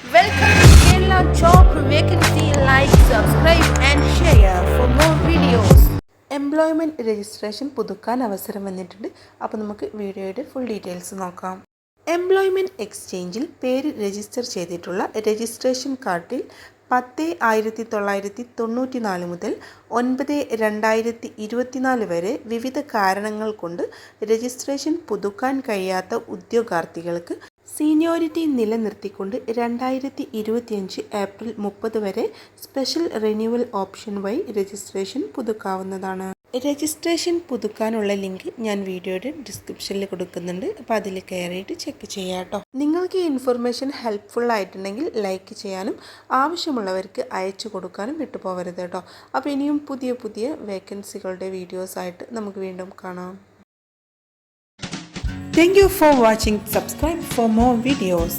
Welcome to Kerala Job Vacancy. Like, subscribe, and share for more videos. Employment registration പുതുക്കാൻ അവസരം വന്നിട്ടുണ്ട് അപ്പോൾ നമുക്ക് വീഡിയോയുടെ ഫുൾ ഡീറ്റെയിൽസ് നോക്കാം എംപ്ലോയ്മെന്റ് എക്സ്ചേഞ്ചിൽ പേര് രജിസ്റ്റർ ചെയ്തിട്ടുള്ള രജിസ്ട്രേഷൻ കാർഡിൽ പത്ത് ആയിരത്തി തൊള്ളായിരത്തി തൊണ്ണൂറ്റി നാല് മുതൽ ഒൻപത് രണ്ടായിരത്തി ഇരുപത്തിനാല് വരെ വിവിധ കാരണങ്ങൾ കൊണ്ട് രജിസ്ട്രേഷൻ പുതുക്കാൻ കഴിയാത്ത ഉദ്യോഗാർത്ഥികൾക്ക് സീനിയോറിറ്റി നിലനിർത്തിക്കൊണ്ട് രണ്ടായിരത്തി ഇരുപത്തിയഞ്ച് ഏപ്രിൽ മുപ്പത് വരെ സ്പെഷ്യൽ റിന്യൂവൽ ഓപ്ഷൻ വഴി രജിസ്ട്രേഷൻ പുതുക്കാവുന്നതാണ്. രജിസ്ട്രേഷൻ പുതുക്കാനുള്ള ലിങ്ക് ഞാൻ വീഡിയോയുടെ ഡിസ്ക്രിപ്ഷനിൽ കൊടുക്കുന്നുണ്ട്. അപ്പോൾ അതിൽ കയറിയിട്ട് ചെക്ക് ചെയ്യാം കേട്ടോ നിങ്ങൾക്ക് ഈ ഇൻഫർമേഷൻ ഹെൽപ്ഫുൾ ആയിട്ടുണ്ടെങ്കിൽ ലൈക്ക് ചെയ്യാനും ആവശ്യമുള്ളവർക്ക് അയച്ചു കൊടുക്കാനും വിട്ടുപോകരുത് കേട്ടോ. അപ്പോൾ ഇനിയും പുതിയ പുതിയ വേക്കൻസികളുടെ വീഡിയോസായിട്ട് നമുക്ക് വീണ്ടും കാണാം. Thank you for watching. Subscribe for more videos.